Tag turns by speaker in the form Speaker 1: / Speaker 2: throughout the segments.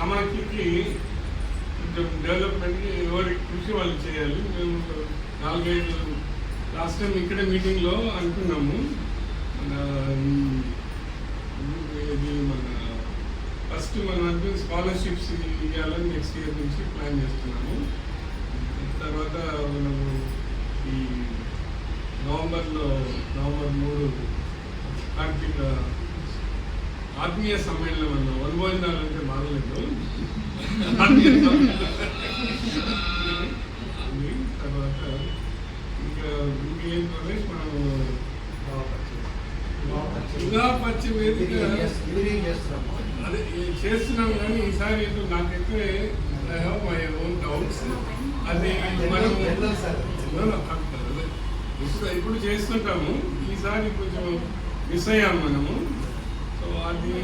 Speaker 1: కామాఖ్యకి కొంచెం డెవలప్మెంట్కి ఎవరి కృషి వాళ్ళు చేయాలి. మేము నాలుగైదు లాస్ట్ టైం ఇక్కడే మీటింగ్లో అనుకున్నాము. మన ఇది మన ఫస్ట్ మనం అంటే స్కాలర్షిప్స్ ఇవ్వాలని నెక్స్ట్ ఇయర్ నుంచి ప్లాన్ చేస్తున్నాము. తర్వాత మనము ఈ నవంబర్లో నవంబర్ మూడు కార్తీక ఆత్మీయ సమ్మేళనం అన్న వనభోజనాలు అంటే. ఉంది. తర్వాత ఇంకా ఇంకేం ప్రదేశ్ మనం ఇంకా పచ్చి వేదిక అదే చేస్తున్నాం కానీ ఈసారి నాకైతే I have my own doubts అది మనం. ఇప్పుడు ఇప్పుడు చేస్తుంటాము ఈసారి కొంచెం మిస్ అయ్యాం మనము అది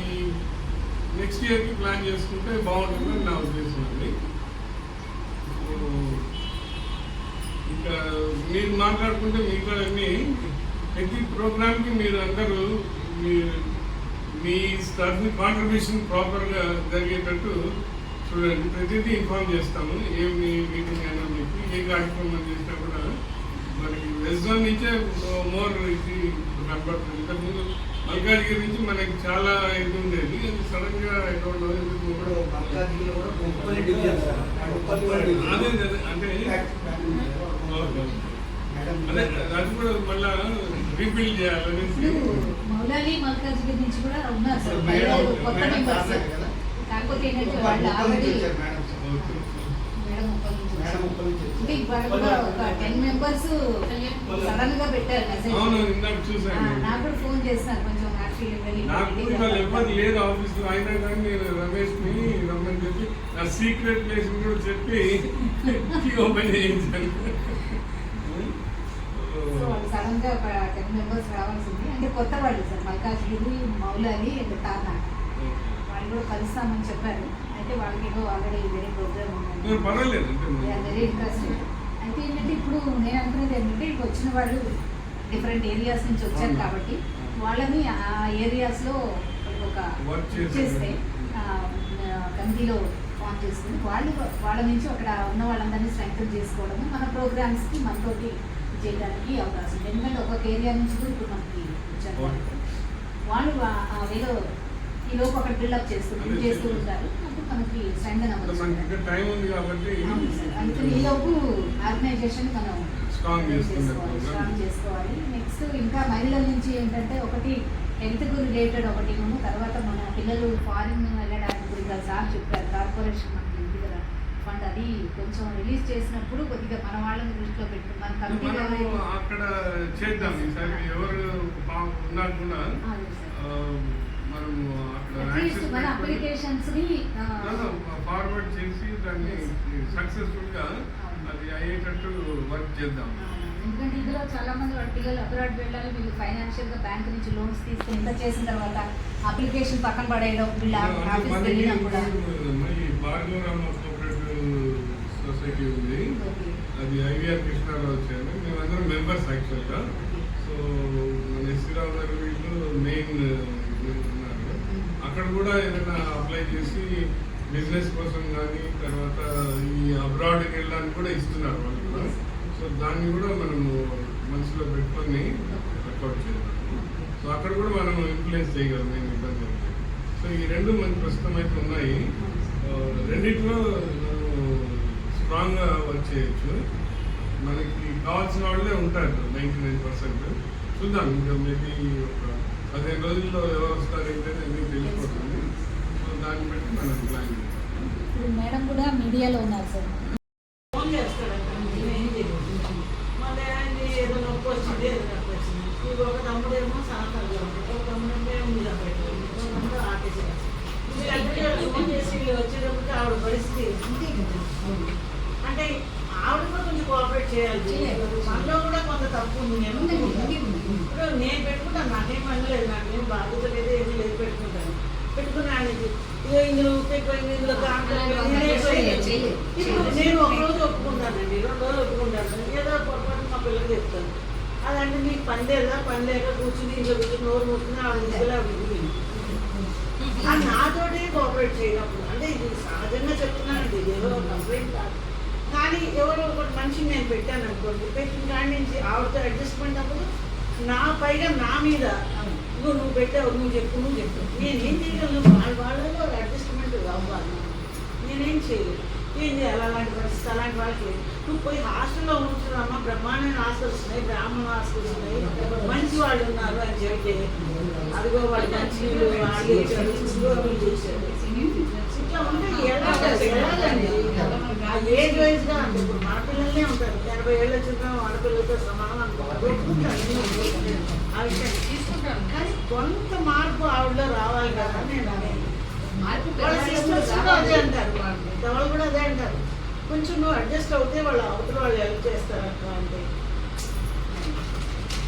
Speaker 1: నెక్స్ట్ ఇయర్కి ప్లాన్ చేసుకుంటే బాగుంటుందని నా ఉద్దేశం అండి. సో, ఇంకా మీరు మాట్లాడుకుంటే మిగతా అన్ని ప్రతి ప్రోగ్రామ్కి మీరు అందరూ మీ మీ తరఫున కాంట్రిబ్యూషన్ ప్రాపర్గా జరిగేటట్టు చూడండి. ప్రతిదీ ఇన్ఫార్మ్ చేస్తాము. ఏమి మీటింగ్ అయినా మీకు ఏ కార్యక్రమం చేసినా కూడా మనకి వెజ్ నుంచే మోర్ ఇది కనబడుతుంది ఇంతకుముందు మల్కాజ్గిరి నుంచి మనకి చాలా ఇది ఉండేది. అది సడన్గా అదే అంటే. అదే అది కూడా మళ్ళా రీబిల్డ్ చేయాలనేసి
Speaker 2: మౌలాలి మల్కాజ్గిరి నుంచి కూడా ఉన్నారు. సార్? కాకపోతే ఏంటంటే వాళ్ళు ఆల్రెడీ టెన్ మెంబర్స్ సడన్గా పెట్టారు మెసేజ్
Speaker 1: అవును ఇందాక
Speaker 2: ఆ,
Speaker 1: చూసాను
Speaker 2: నాకు కూడా ఫోన్ చేస్తున్నారు కొంచెం యాక్చువల్లీ వెళ్ళి
Speaker 1: నాకు ఇవాళ ఎవరు లేదు ఆఫీస్లో అయినా కానీ నేను రమేష్ని రమ్మని చెప్పి నా సీక్రెట్ ప్లేస్ కూడా చెప్పి ఓపెన్ చేయించాను.
Speaker 2: సడన్గా టెన్ మెంబర్స్ రావాల్సింది. అంటే కొత్త వాళ్ళు సార్ మల్కాజ్గిరి మౌలాలి అండ్ తార్నాక్ కూడా కలుస్తామని చెప్పారు. అయితే వాళ్ళకి ఏదో ఆల్రెడీ వేరే ప్రోగ్రామ్ ఉంది వెరీ ఇంట్రెస్టెడ్ అయితే ఏంటంటే ఇప్పుడు నేను అనుకునేది ఏంటంటే ఇప్పుడు వచ్చిన వాళ్ళు డిఫరెంట్ ఏరియాస్ నుంచి వచ్చారు. కాబట్టి వాళ్ళని ఆ ఏరియాస్లో ఒక చేస్తే కమిటీలో ఫామ్ చేసుకుని వాళ్ళు వాళ్ళ నుంచి అక్కడ ఉన్న వాళ్ళందరినీ స్ట్రెంగ్తన్ చేసుకోవడం మన ప్రోగ్రామ్స్కి మనతోటి చేయడానికి అవకాశం ఉంది. ఎందుకంటే ఒక్కొక్క ఏరియా నుంచి కూడా ఇప్పుడు మనకి వచ్చారు. వాళ్ళు వేలో ఈ లోపు అక్కడ బిల్డప్ చేస్తూ చేస్తూ. ఉంటారు అప్పుడు మనకి
Speaker 1: మనకి
Speaker 2: అవ్వచ్చు
Speaker 1: టైం ఉంది కాబట్టి.
Speaker 2: అందుకని ఈ లోపు ఆర్గనైజేషన్ మనం. స్ట్రాంగ్ చేసుకోవాలి నెక్స్ట్ ఇంకా మహిళల నుంచి ఏంటంటే ఒకటి హెల్త్ రిలేటెడ్ ఒకటి మనం తర్వాత మన పిల్లలు ఫారిన్ వెళ్ళడానికి కూడా సార్ చెప్పారు కార్పొరేషన్ మనకి ఉంది కదా ఫండ్ అది కొంచెం రిలీజ్ చేసినప్పుడు కొద్దిగా మన వాళ్ళని దృష్టిలో పెట్టి మన కమిటీ
Speaker 1: అక్కడ చేద్దాం ఈసారి ఎవరు ఉన్నా కూడా మనము అక్కడ
Speaker 2: అప్లికేషన్స్ని
Speaker 1: ఫార్వర్డ్ చేసి దాన్ని సక్సెస్ఫుల్గా అది అయ్యేటట్టు వర్క్ చేద్దాం.
Speaker 2: ఎందుకంటే ఇందులో చాలా మంది వాళ్ళ పిల్లలు అబ్రాడ్ వెళ్ళాలి వీళ్ళు ఫైనాన్షియల్గా బ్యాంక్ నుంచి లోన్స్ తీసుకుని ఇంత చేసిన తర్వాత అప్లికేషన్ పక్కన పడేయడం వీళ్ళ వెళ్ళినా కూడా.
Speaker 1: భార్గవరామ కోఆపరేటివ్ సొసైటీ ఉంది. అది ఐవీఆర్ కృష్ణారావు చేయాలి మేమందరం మెంబర్స్ యాక్చువల్గా. సో మన ఎస్సీరావు గారు వీళ్ళు మెయిన్ అక్కడ కూడా ఏదైనా అప్లై చేసి బిజినెస్ కోసం కానీ తర్వాత ఈ అబ్రాడ్కి వెళ్ళడానికి కూడా ఇస్తున్నారు వాళ్ళు కూడా. సో దాన్ని కూడా మనము మనసులో పెట్టుకొని వర్కౌట్ చేద్దాం సో అక్కడ కూడా మనం ఇన్ఫ్లుయెన్స్ చేయగలం నేను ఇబ్బంది. సో ఈ రెండు మనకి ప్రస్తుతం అయితే ఉన్నాయి. ఆ, రెండిట్లో స్ట్రాంగ్గా వర్క్ చేయొచ్చు. మనకి కావాల్సిన వాళ్ళే ఉంటారు నైంటీ నైన్ పర్సెంట్ చూద్దాం ఇంకా మేబీ ఒక పదిహేను రోజుల్లో ఎవరు వస్తారు ఏంటంటే అన్నీ తెలిసిపోతుంది. సో దాన్ని బట్టి మనం ప్లాన్ చేస్తాం
Speaker 2: ఇప్పుడు మేడం కూడా మీడియాలో ఉన్నారు సార్.
Speaker 3: ఫోన్ చేస్తాడంట నేనేం చేయను మళ్ళీ ఆయన ఏదో నొప్పి వచ్చింది ఏదో నొప్పి వచ్చింది. ఇవి ఒక తమ్ముడేమో సాయంత్రంలో ఉంటాడు ఒక తమ్ముడేమో మీద పెట్టాడు ఒక తమ్ముడు ఆర్టీసీ ఫోన్ చేసి వీళ్ళు వచ్చేటప్పటికి ఆవిడ పరిస్థితి అంటే ఆవిడ కూడా కొంచెం కోఆపరేట్ చేయాలి. మనలో కూడా కొంత తప్పు ఉంది. నేను. ఇప్పుడు నేను పెట్టుకుంటాను. నాకేం పని లేదు. నాకేం బాధ్యత లేదు ఏమీ లేదు పెట్టుకుంటాను. పెట్టుకుని ఆయనకి. ఇదో ఇందులో ఉప్పెక్కువైంది ఇందులో ఇప్పుడు. నేను ఒక రోజు ఒప్పుకుంటానండి. రెండు రోజులు ఒప్పుకుంటాను. ఏదో పొరపాటు మా పిల్లలకి చెప్తాను. అదంటే నీకు పని లేదా? పని లేక కూర్చుని ఇంట్లో కూర్చుని నోరు ముట్టుకుని ఆవిడ వెళ్ళింది. ఆ నాతోటి కోఆపరేట్ చేయనప్పుడు. అంటే ఇది సహజంగా చెప్తున్నానండి. ఇది ఏదో కంప్లైంట్ కాదు. కానీ ఎవరో ఒకటి మనిషిని నేను పెట్టాను అనుకోండి పెట్టిన కాడి నుంచి ఆవిడతో అడ్జస్ట్మెంట్ అప్పుడు నా పైగా నా మీద నువ్వు నువ్వు పెట్టావు నువ్వు చెప్పు నువ్వు చెప్పు. నేనేం చేయగలను? వాళ్ళ వాళ్ళలో అడ్జస్ట్మెంట్ అవ్వాలి. నేనేం చేయలేదు ఏం చేయాలి? అలాంటి పరిస్థితి అలాంటి వాళ్ళకి నువ్వు పోయి హాస్టల్లో ఉంటున్నామా బ్రహ్మాండమైన హాస్టల్స్ ఉన్నాయి బ్రాహ్మణ హాస్టల్స్ ఉన్నాయి మంచి వాళ్ళు ఉన్నారు అని చెప్తే అదిగో వాళ్ళు మంచి వాళ్ళు చేశారు. ఇట్లా ఉంటే ఎలాగండి? ఏజ్ వైజ్గా అంటే ఇప్పుడు మన పిల్లలనే ఉంటారు. ఎనభై ఏళ్ళు వచ్చిన ఆడపిల్లలతో సమానం విషయాన్ని తీసుకుంటాను కానీ కొంత మార్పు ఆవిడలో రావాలి కదా నేను అనేది.
Speaker 2: మార్పు
Speaker 3: వాళ్ళ సిస్టర్స్ కూడా. అదే అంటారు. వాళ్ళు కూడా అదే అంటారు. కొంచెం నువ్వు అడ్జస్ట్ అవుతే వాళ్ళు అవతల వాళ్ళు హెల్ప్ చేస్తారు అంటే.